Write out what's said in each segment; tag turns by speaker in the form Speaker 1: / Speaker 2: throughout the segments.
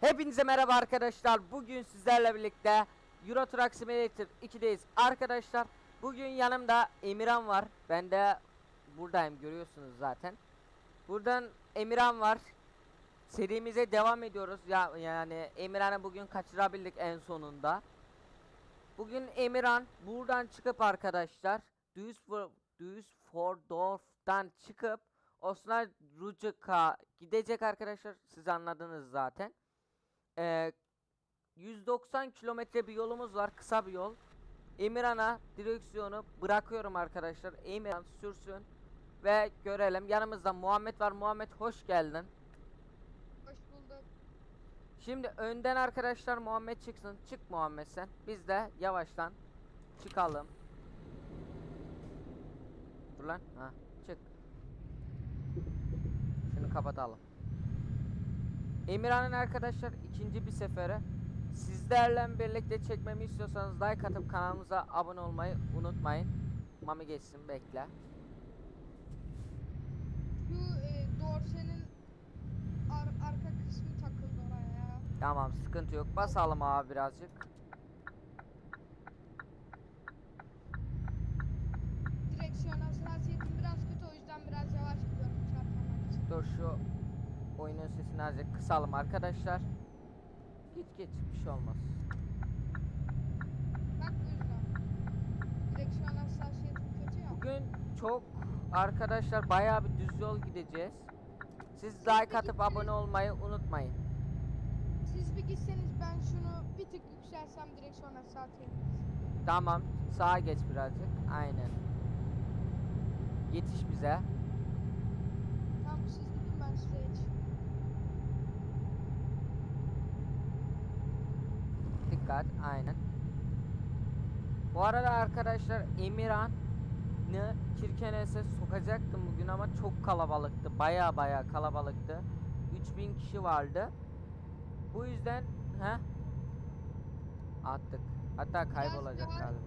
Speaker 1: Hepinize merhaba arkadaşlar. Bugün sizlerle birlikte Euro Truck Simulator 2'deyiz. Arkadaşlar bugün yanımda Emirhan var. Ben de buradayım görüyorsunuz zaten. Buradan Emirhan var. Serimize devam ediyoruz. Ya yani Emirhan'ı bugün kaçırabildik en sonunda. Bugün Emirhan buradan çıkıp arkadaşlar Duisburg Duisburgdorf'tan çıkıp Osnabrück'a gidecek arkadaşlar. Siz anladınız zaten. Ee, 190 kilometre bir yolumuz var. Kısa bir yol. Emirhan'a direksiyonu bırakıyorum arkadaşlar. Emirhan sürsün ve görelim. Yanımızda Muhammed var. Muhammed hoş geldin.
Speaker 2: Hoş bulduk.
Speaker 1: Şimdi önden arkadaşlar Muhammed çıksın. Çık Muhammed sen. Biz de yavaştan çıkalım. Dur lan. Ha, çık. Şunu kapatalım. Emirhan'ın arkadaşlar ikinci bir sefere. Sizlerle birlikte çekmemi istiyorsanız like atıp kanalımıza abone olmayı unutmayın. Mami geçsin bekle.
Speaker 2: Şu e, dorsenin ar- arka kısmı takıldı oraya ya.
Speaker 1: Tamam sıkıntı yok. Basalım abi birazcık.
Speaker 2: Direksiyon hassasiyetim biraz kötü o yüzden biraz yavaş gidiyorum çarpmamak için.
Speaker 1: Dur şu sesini azıcık kısalım arkadaşlar. Git git bir şey olmaz.
Speaker 2: Bak bu yüzden. Direksiyon hassasiyetim kötü ya.
Speaker 1: Bugün çok arkadaşlar bayağı bir düz yol gideceğiz. Siz like atıp abone olmayı unutmayın.
Speaker 2: Siz bir gitseniz ben şunu bir tık yükselsem direksiyon hassasiyetim.
Speaker 1: Tamam sağa geç birazcık. Aynen. Yetiş bize.
Speaker 2: Tamam siz gidin ben size hiç.
Speaker 1: Dikkat aynen. Bu arada arkadaşlar Emirhan'ı Kirkenes'e sokacaktım bugün ama çok kalabalıktı. Baya baya kalabalıktı. 3000 kişi vardı. Bu yüzden he attık. Hatta kaybolacak
Speaker 2: yavaş.
Speaker 1: galiba.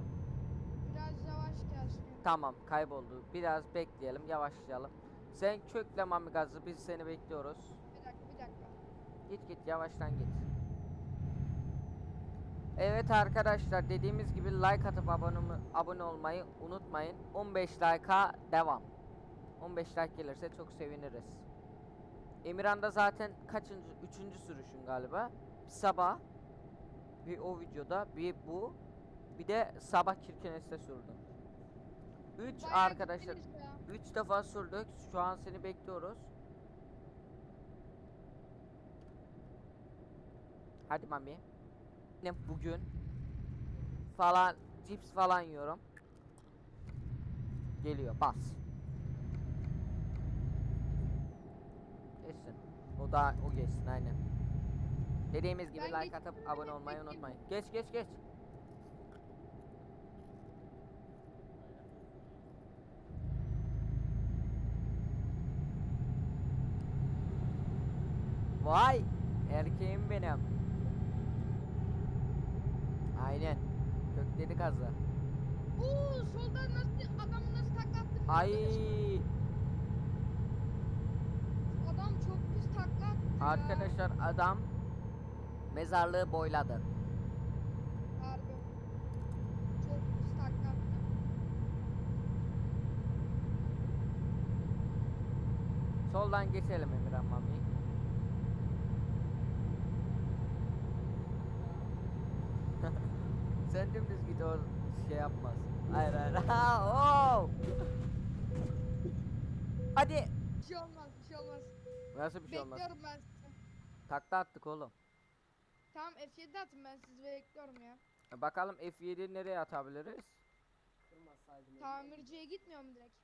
Speaker 2: Biraz yavaş gelsin.
Speaker 1: Tamam kayboldu. Biraz bekleyelim yavaşlayalım. Sen kökle mami gazı biz seni bekliyoruz.
Speaker 2: Bir dakika bir dakika.
Speaker 1: Git git yavaştan git. Evet arkadaşlar dediğimiz gibi like atıp abone, abone olmayı unutmayın. 15 like'a devam. 15 like gelirse çok seviniriz. Emirhan'da zaten kaçıncı? Üçüncü sürüşün galiba. Bir sabah. Bir o videoda. Bir bu. Bir de sabah Kirkenes'te sürdüm. 3
Speaker 2: Bayağı
Speaker 1: arkadaşlar.
Speaker 2: gittiniz ya.
Speaker 1: 3 defa sürdük. Şu an seni bekliyoruz. Hadi mami. Bugün falan cips falan yiyorum. Geliyor bas. Geçsin. O da o geçsin aynen. Dediğimiz gibi
Speaker 2: Ben
Speaker 1: like atıp abone olmayı unutmayın. Geç geç geç. Vay erkeğim benim. Aynen. Kazı.
Speaker 2: Oo soldan nasıl adamı nasıl taklattın?
Speaker 1: Ay
Speaker 2: Adam çok pis takla attı ya.
Speaker 1: arkadaşlar adam mezarlığı boyladı.
Speaker 2: Harbi. Çok pis takla attı.
Speaker 1: Soldan geçelim Emirhan Mami. Sen dümdüz git o şey yapmaz. Hayır hayır. Ha, oo! Hadi.
Speaker 2: Bir şey olmaz, bir şey olmaz.
Speaker 1: Nasıl bir şey olmaz?
Speaker 2: bekliyorum ben sizi.
Speaker 1: Takla attık oğlum.
Speaker 2: Tamam F7 atın ben sizi bekliyorum ya.
Speaker 1: E, Bakalım F7'yi nereye atabiliriz?
Speaker 2: Tamirciye gitmiyor mu direkt?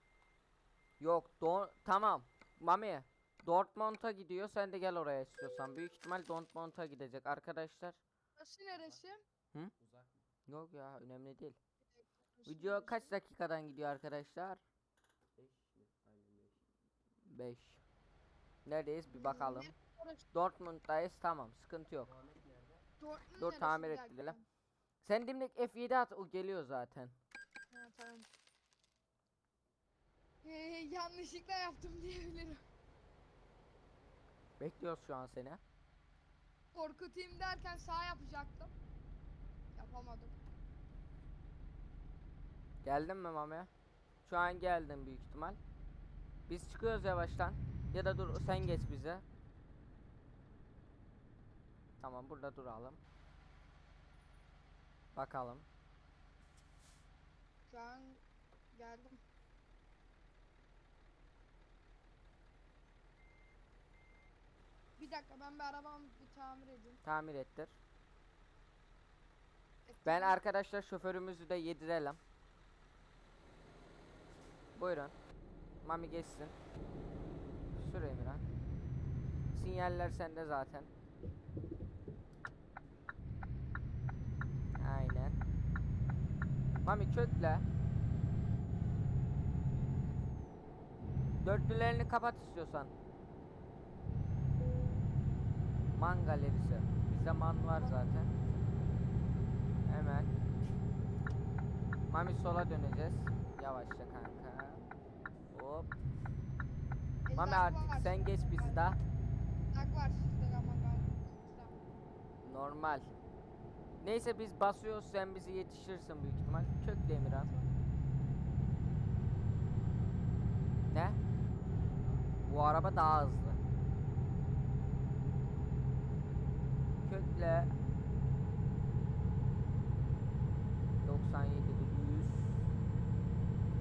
Speaker 1: Yok, don tamam. Mami, Dortmund'a gidiyor. Sen de gel oraya istiyorsan. Büyük ihtimal Dortmund'a gidecek arkadaşlar.
Speaker 2: Burası neresi?
Speaker 1: Yok ya, önemli değil. Video kaç dakikadan gidiyor arkadaşlar? 5. Neredeyiz bir bakalım. Dortmund'dayız tamam sıkıntı yok.
Speaker 2: Dortmund
Speaker 1: Dur tamir ettiler. Sen dimdik F7 at o geliyor zaten.
Speaker 2: Ha tamam. Ee, yanlışlıkla yaptım diyebilirim.
Speaker 1: Bekliyoruz şu an seni.
Speaker 2: korkutayım derken sağ yapacaktım. Yapamadım.
Speaker 1: Geldin mi Mami? Şu an geldin büyük ihtimal. Biz çıkıyoruz yavaştan. Ya da dur sen geç bize. Tamam burada duralım. Bakalım.
Speaker 2: Şu an geldim. Bir dakika ben bir arabamı bir tamir edeyim.
Speaker 1: Tamir ettir. Ben arkadaşlar şoförümüzü de yedirelim. Buyurun. Mami geçsin. Sür Emirhan. Sinyaller sende zaten. Aynen. Mami kökle. Dörtlülerini kapat istiyorsan. Man galerisi. Bizde man var zaten. Hemen. Mami sola döneceğiz. Yavaşça kanka. Hop.
Speaker 2: E,
Speaker 1: Mami artık
Speaker 2: var
Speaker 1: sen geç bizi daha.
Speaker 2: Lag var sizde ama ben.
Speaker 1: Normal. Neyse biz basıyoruz sen bizi yetişirsin büyük ihtimal. Kökle Emirhan. Ne? Bu araba daha hızlı. Kökle.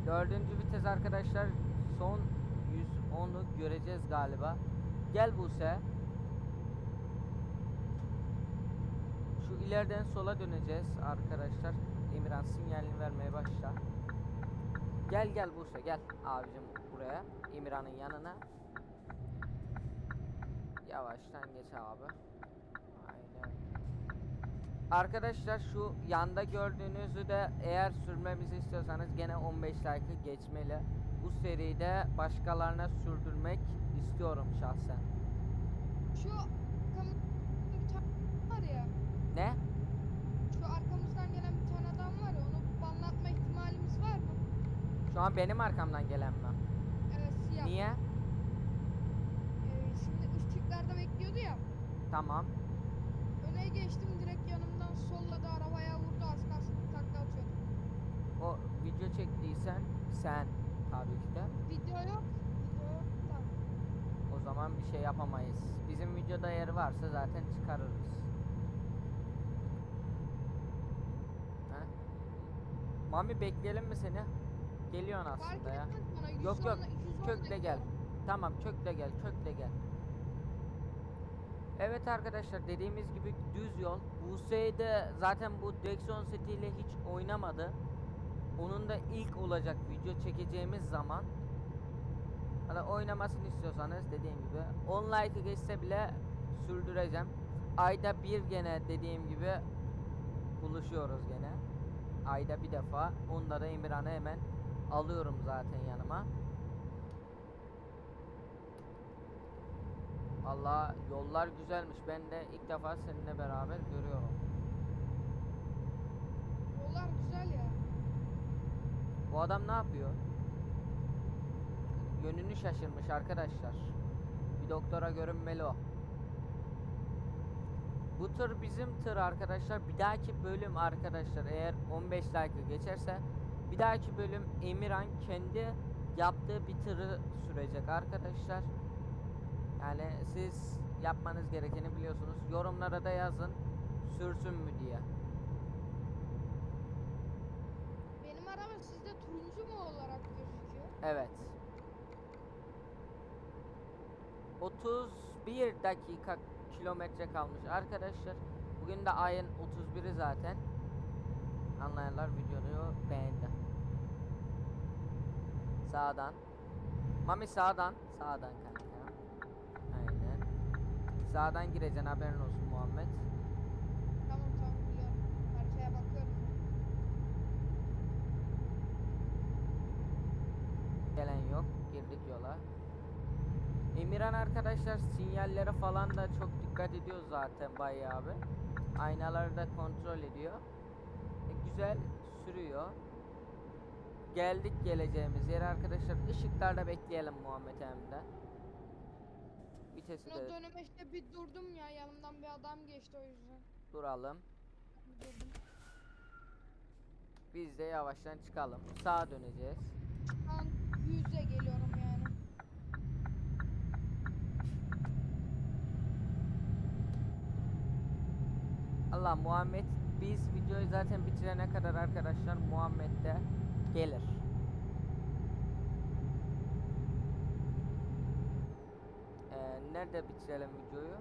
Speaker 1: Dördüncü vites arkadaşlar son 110'u göreceğiz galiba. Gel Buse. Şu ileriden sola döneceğiz arkadaşlar. Emirhan sinyalini vermeye başla. Gel gel Buse gel abicim buraya. Emirhan'ın yanına. Yavaştan geç abi. Arkadaşlar şu yanda gördüğünüzü de eğer sürmemizi istiyorsanız gene 15 like'ı geçmeli. Bu seride başkalarına sürdürmek istiyorum şahsen.
Speaker 2: Şu arkamızda bir tane var ya.
Speaker 1: Ne?
Speaker 2: Şu arkamızdan gelen bir tane adam var ya. Onu banlatma ihtimalimiz var mı?
Speaker 1: Şu an benim arkamdan gelen mi?
Speaker 2: Evet siyah.
Speaker 1: Niye?
Speaker 2: Ee, şimdi ışıklarda bekliyordu ya.
Speaker 1: Tamam.
Speaker 2: Öne geçtim direkt yanımdan solladı arabaya vurdu az kalsın takla atıyordu.
Speaker 1: O video çektiysen sen tabii ki de.
Speaker 2: Video yok. Video yok da.
Speaker 1: O zaman bir şey yapamayız. Bizim videoda yeri varsa zaten çıkarırız. Ha? Mami bekleyelim mi seni? Geliyorsun
Speaker 2: Fark
Speaker 1: aslında ya.
Speaker 2: etmez bana.
Speaker 1: Yok,
Speaker 2: 110'la
Speaker 1: yok.
Speaker 2: 210'la
Speaker 1: Kökle gel. Tamam kökle gel, kökle gel. Evet arkadaşlar dediğimiz gibi düz yol. Buse'yi de zaten bu direksiyon setiyle hiç oynamadı. Onun da ilk olacak video çekeceğimiz zaman. Hani oynamasını istiyorsanız dediğim gibi 10 like'ı geçse bile sürdüreceğim. Ayda bir gene dediğim gibi buluşuyoruz gene. Ayda bir defa. Onda da Emirhan'ı hemen alıyorum zaten yanıma. Allah yollar güzelmiş. Ben de ilk defa seninle beraber görüyorum.
Speaker 2: Yollar güzel ya.
Speaker 1: Bu adam ne yapıyor? Yönünü şaşırmış arkadaşlar. Bir doktora görünmeli o. Bu tır bizim tır arkadaşlar. Bir dahaki bölüm arkadaşlar eğer 15 like'ı geçerse bir dahaki bölüm Emirhan kendi yaptığı bir tırı sürecek arkadaşlar. Yani siz yapmanız gerekeni biliyorsunuz. Yorumlara da yazın sürsün mü diye.
Speaker 2: Benim araba sizde turuncu mu olarak gözüküyor?
Speaker 1: Evet. 31 dakika kilometre kalmış arkadaşlar. Bugün de ayın 31'i zaten. Anlayanlar videoyu beğendi. Sağdan. Mami sağdan. Sağdan kanka. Aynen. Sağdan gireceksin haberin olsun Muhammed.
Speaker 2: Tamam tamam biliyorum. Haritaya bakıyorum.
Speaker 1: Gelen yok. Girdik yola. Emirhan arkadaşlar sinyallere falan da çok dikkat ediyor zaten bayağı abi. Aynaları da kontrol ediyor. E, güzel sürüyor. Geldik geleceğimiz yere arkadaşlar. Işıklarda bekleyelim Muhammed Emre. Bir vitesi de
Speaker 2: dönemeçte bir durdum ya yanımdan bir adam geçti o yüzden.
Speaker 1: duralım.
Speaker 2: Durdum.
Speaker 1: Biz de yavaştan çıkalım. Sağa döneceğiz.
Speaker 2: Yüze geliyorum yani.
Speaker 1: Allah Muhammed biz videoyu zaten bitirene kadar arkadaşlar Muhammed de gelir. Ee, nerede bitirelim videoyu?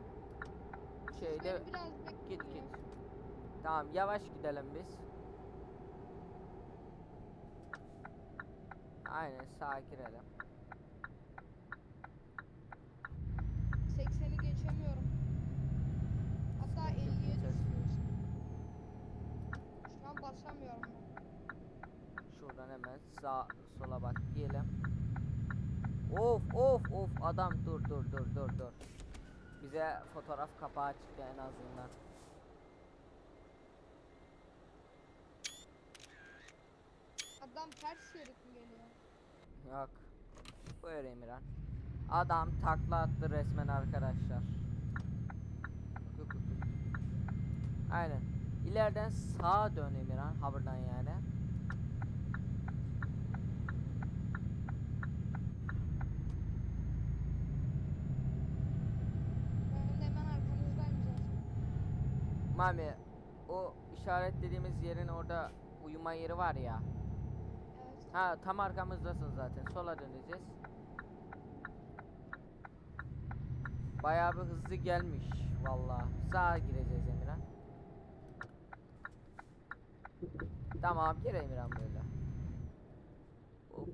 Speaker 1: Şeyde git git. Tamam yavaş gidelim biz. Aynen sağa girelim.
Speaker 2: 80'i geçemiyorum. Hatta 50'ye düşüyoruz. Şu an basamıyorum.
Speaker 1: Şuradan hemen sağ sola bak diyelim. Of of of adam dur dur dur dur dur. Bize fotoğraf kapağı çıktı en azından.
Speaker 2: Adam ters şerit mi geliyor?
Speaker 1: Yok. Buyur Emirhan. Adam takla attı resmen arkadaşlar. Aynen. İleriden sağa dön Emirhan. Ha buradan yani. Mami o işaretlediğimiz yerin orada uyuma yeri var ya. Ha tam arkamızdasın zaten. Sola döneceğiz. Bayağı bir hızlı gelmiş valla. Sağa gireceğiz Emirhan. Tamam gir Emirhan böyle. Hop.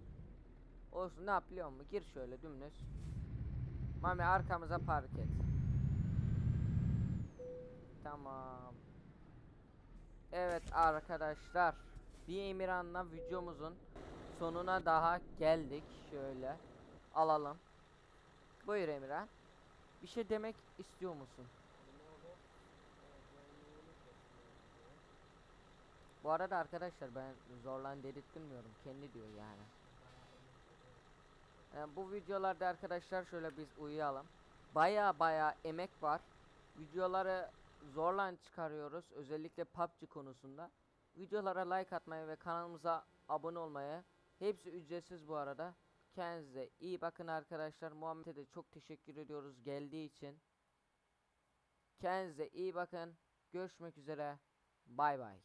Speaker 1: Olsun ne yap biliyor musun? Gir şöyle dümdüz. Mami arkamıza park et. Tamam. Evet arkadaşlar. Bir Emirhan'la videomuzun sonuna daha geldik. Şöyle alalım. Buyur Emirhan. Bir şey demek istiyor musun? Bu arada arkadaşlar ben zorlan dedirtmiyorum. Kendi diyor yani. Ee, bu videolarda arkadaşlar şöyle biz uyuyalım. Baya baya emek var. Videoları zorlan çıkarıyoruz. Özellikle PUBG konusunda. Videolara like atmayı ve kanalımıza abone olmayı. Hepsi ücretsiz bu arada. Kendinize iyi bakın arkadaşlar. Muhammed'e de çok teşekkür ediyoruz geldiği için. Kendinize iyi bakın. Görüşmek üzere. Bay bay.